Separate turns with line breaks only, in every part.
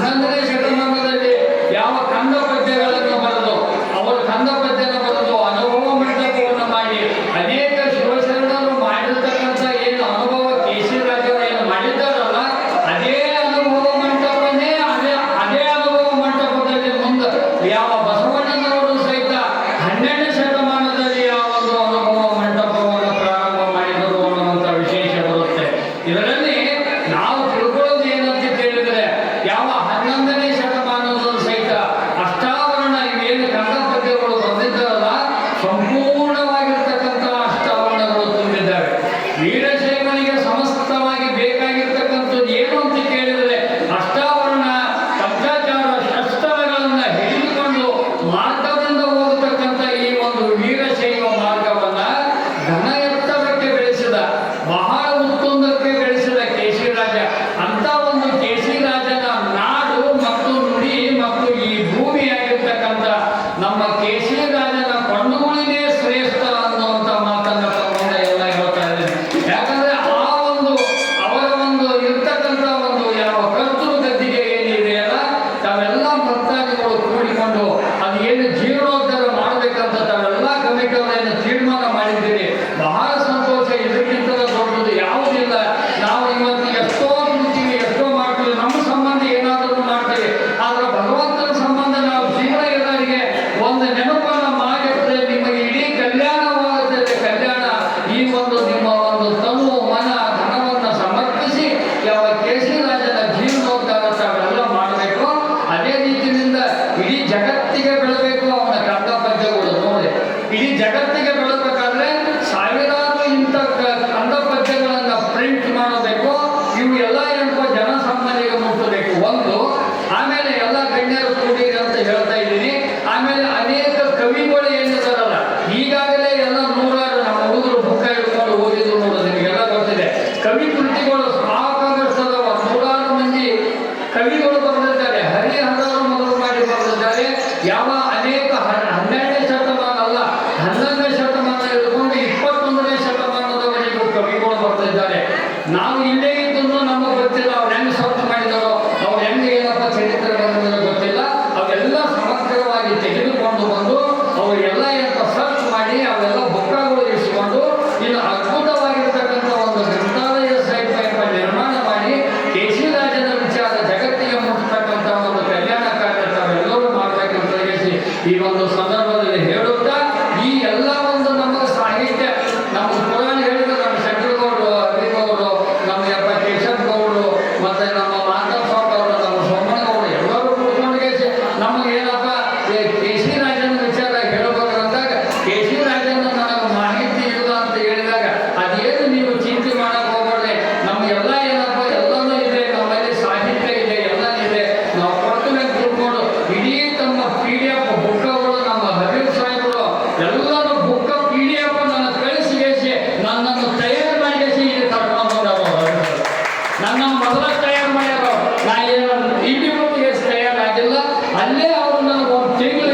残念でした。ಕವಿಗಳು ಸಾಕಂದ್ರೆ ನೂರಾರು ಮಂದಿ ಕವಿಗಳು ಬರೆದಿದ್ದಾರೆ ಹರಿಹರರು ಮೊದಲು ಮಾಡಿ ಬರೆದಿದ್ದಾರೆ ಯಾವ ಅನೇಕ ಹನ್ನೆರಡು अल्लाह और ना वो चिंगल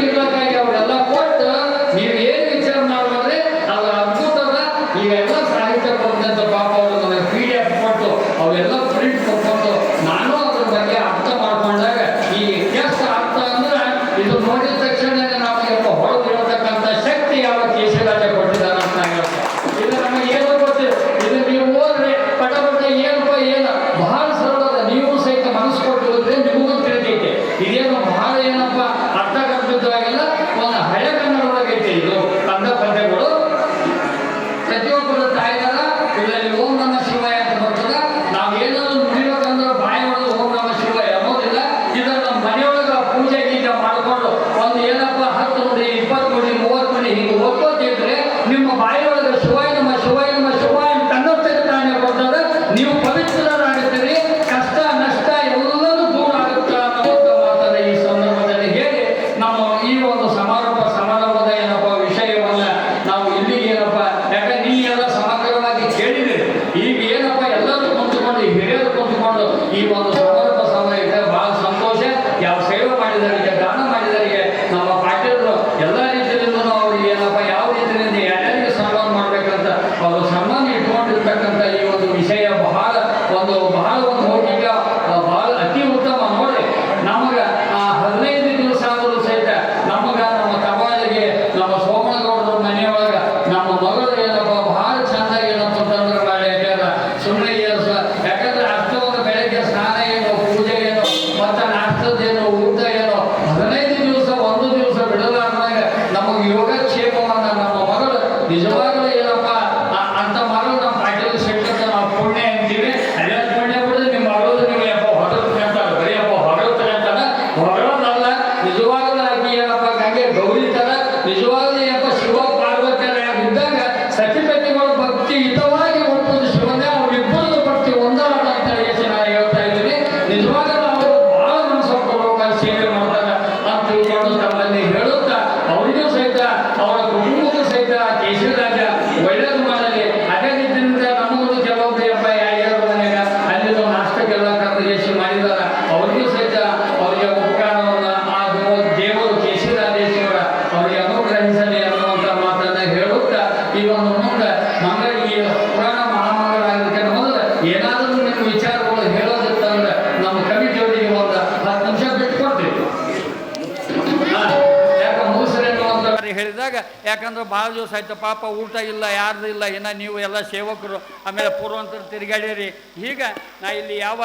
ಯಾಕಂದ್ರೆ ಭಾಳ ದಿವಸ ಆಯಿತು, ಪಾಪ ಊಟ ಇಲ್ಲ, ಯಾರ್ದು ಇಲ್ಲ, ಇನ್ನು ನೀವು ಎಲ್ಲ ಸೇವಕರು, ಆಮೇಲೆ ಪೂರ್ವಂತರು ತಿರುಗಾಡಿರಿ ಈಗ ನಾ ಇಲ್ಲಿ ಯಾವ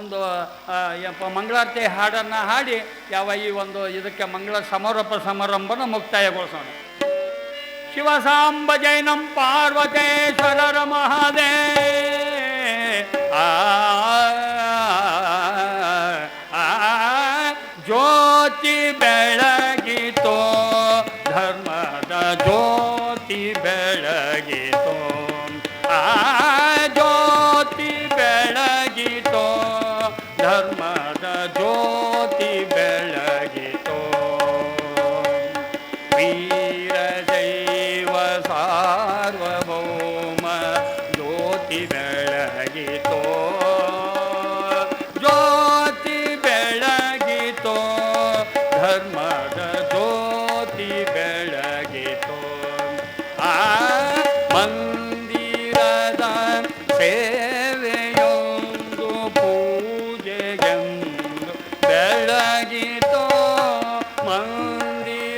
ಒಂದು ಮಂಗಳಾರತಿ ಹಾಡನ್ನ ಹಾಡಿ, ಯಾವ ಈ ಒಂದು ಇದಕ್ಕೆ ಮಂಗಳ ಸಮಾರೋಪ ಸಮಾರಂಭನ ಮುಕ್ತಾಯಗೊಳಿಸೋಣ. ಶಿವಸಾಂಬ ಜೈನಂ ಪಾರ್ವತೇಶ್ವರರ ಮಹಾದೇವ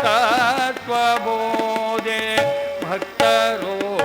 तत्त्वबोधे भक्तरो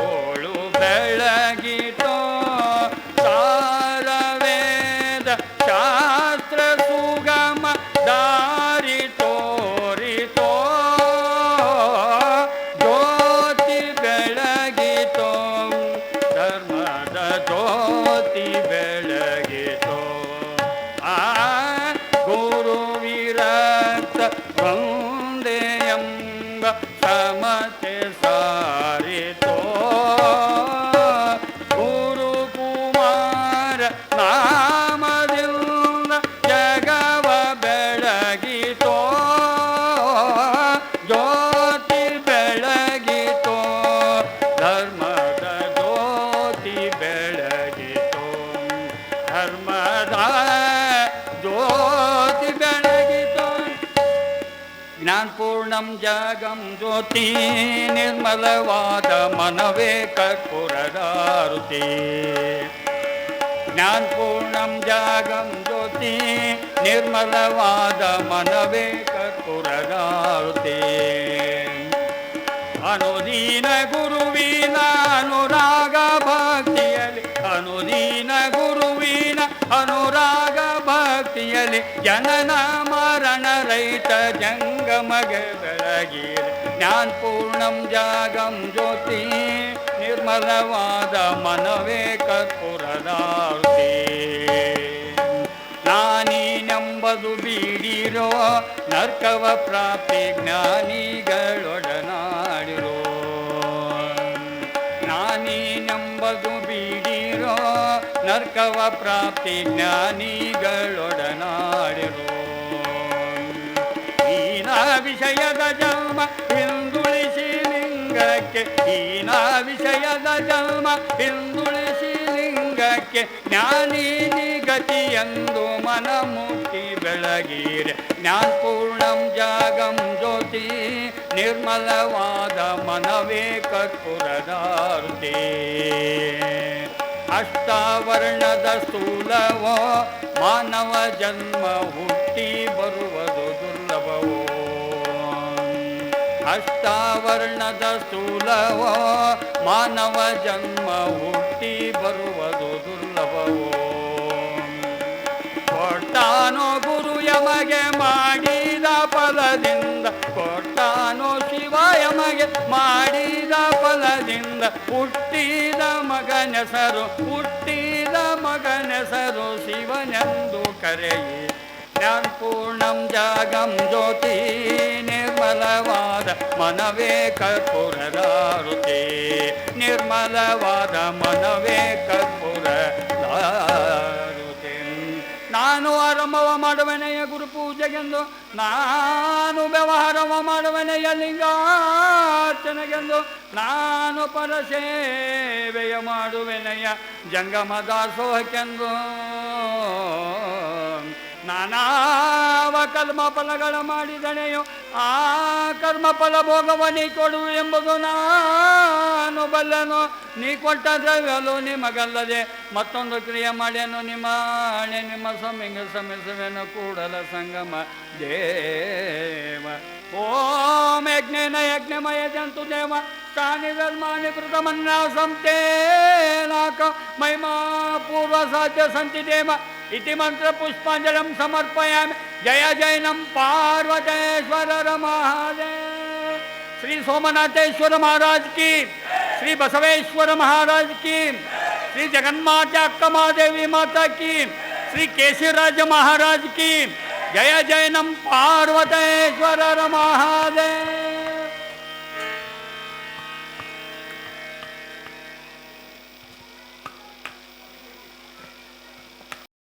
பூர்ணம் ஜகம் ஜோதி ನಿರ್ಮಲವಾದ ಮನವೇ ಕರ್ಪುರದಾರುತಿ ಜ್ಞಾನಪೂರ್ಣಂ ಜಾಗಂ ಜ್ಯೋತಿ ನಿರ್ಮಲವಾದ ಮನವೇ ಕರ್ಪುರದಾರುತಿ ಅನುದೀನ ಗುರುವಿನ ಅನುರಾಗ ಗಾಳಿ ಜನನ ಮರಣ ರೈತ ಜಂಗಮಗಿರ ಜ್ಞಾನ ಪೂರ್ಣಂ ಜಾಗಂ ಜ್ಯೋತಿ
ನಿರ್ಮಲವಾದ ಮನವೇ ಕರ್ಪುರದಾರ್ತಿ ನಾನೀನೆಂಬುದು ಬೀಡಿರೋ ನರ್ಕವ ಪ್ರಾಪ್ತಿ ಜ್ಞಾನಿಗಳೊಡನಾ ನರ್ಕವ ಪ್ರಾಪ್ತಿ ಜ್ಞಾನಿಗಳೊಡನಾಡಿರೋ ಹೀನ ವಿಷಯದ ಜನ್ಮ ಹಿಂದುಳಿಸಿ ಲಿಂಗಕ್ಕೆ ಹೀನ ವಿಷಯದ ಜನ್ಮ ಹಿಂದುಳಿಸಿ ಲಿಂಗಕ್ಕೆ ಜ್ಞಾನಿ ನಿಗತಿಯೆಂದು ಮನ ಮುಕ್ತಿ ಬೆಳಗೀರೆ ಜ್ಞಾನಪೂರ್ಣಂ ಜಾಗಂ ಜ್ಯೋತಿ ನಿರ್ಮಲವಾದ ಮನವೇ ಕರ್ಪುರದಾರುತಿ ಅಷ್ಟಾವರ್ಣದ ಸ್ಥೂಲವೋ ಮಾನವ ಜನ್ಮ ಹುಟ್ಟಿ ಬರುವುದು ದುರ್ಲಭವೋ. ಅಷ್ಟಾವರ್ಣದ ಸ್ಥೂಲವೋ ಮಾನವ ಜನ್ಮ ಹುಟ್ಟಿ ಬರುವುದು ದುರ್ಲಭವೋ. ಕೊಟ್ಟಾನೋ ಗುರು ಯಮಗೆ ಮಾಡಿದ ಮಾಡಿದ ಫಲದಿಂದ ಹುಟ್ಟಿದ ಮಗನೆಸರು ಹುಟ್ಟಿದ ಮಗನೆಸರು ಶಿವನೆಂದು ಕರೆಯಿ. ಜ್ಞಾನಪೂರ್ಣಂ ಜಾಗಂ ಜ್ಯೋತಿ ನಿರ್ಮಲವಾದ ಮನವೇ ಕರ್ಪೂರದಾರುತಿ ನಿರ್ಮಲವಾದ ಮನವೇ ಕರ್ಪುರ ನಾನು ಆರಂಭವ ಮಾಡುವನೆಯ ಗುರು ಪೂಜೆಗೆಂದು ನಾನು ವ್ಯವಹಾರವ ಮಾಡುವನೆಯ ಲಿಂಗಾರ್ಚನೆಗೆಂದು ನಾನು ಪರಸೇವೆಯ ಮಾಡುವೆನೆಯ ಜಂಗಮ ದಾಸೋಹಕ್ಕೆಂದು ನಾನಾವ ಕರ್ಮ ಫಲಗಳ ಮಾಡಿದನೆಯೋ, ಆ ಕರ್ಮ ಫಲ ಭೋಗವ ನೀ ಕೊಡು ಎಂಬುದು ನಾನು ಬಲ್ಲನು. ನೀ ಕೊಟ್ಟ ದ್ರವ್ಯಲು ನಿಮಗಲ್ಲದೆ, ಮತ್ತೊಂದು ಕ್ರಿಯೆ ಮಾಡ್ಯನು ನಿಮ್ಮ ಹಣೆ ನಿಮ್ಮ ಸಮಿಂಗ ಸಮಿಸುವೆನು ಕೂಡಲ ಸಂಗಮ. ದೇವ, ಓಂ ಯಜ್ಞೇನ ಯಜ್ಞಮಯ ಜಂತು ದೇವ तानि धर्माणि प्रथमन्नासं तेनाक जय जैन पार्वतेश्वर महादेव श्री सोमनाथेश्वर महाराज की श्री बसवेश्वर महाराज की श्री जगन्माता अक्कमा देवी माता की श्री केशवराज महाराज की। जय जैनं पार्वतेश्वर महादेव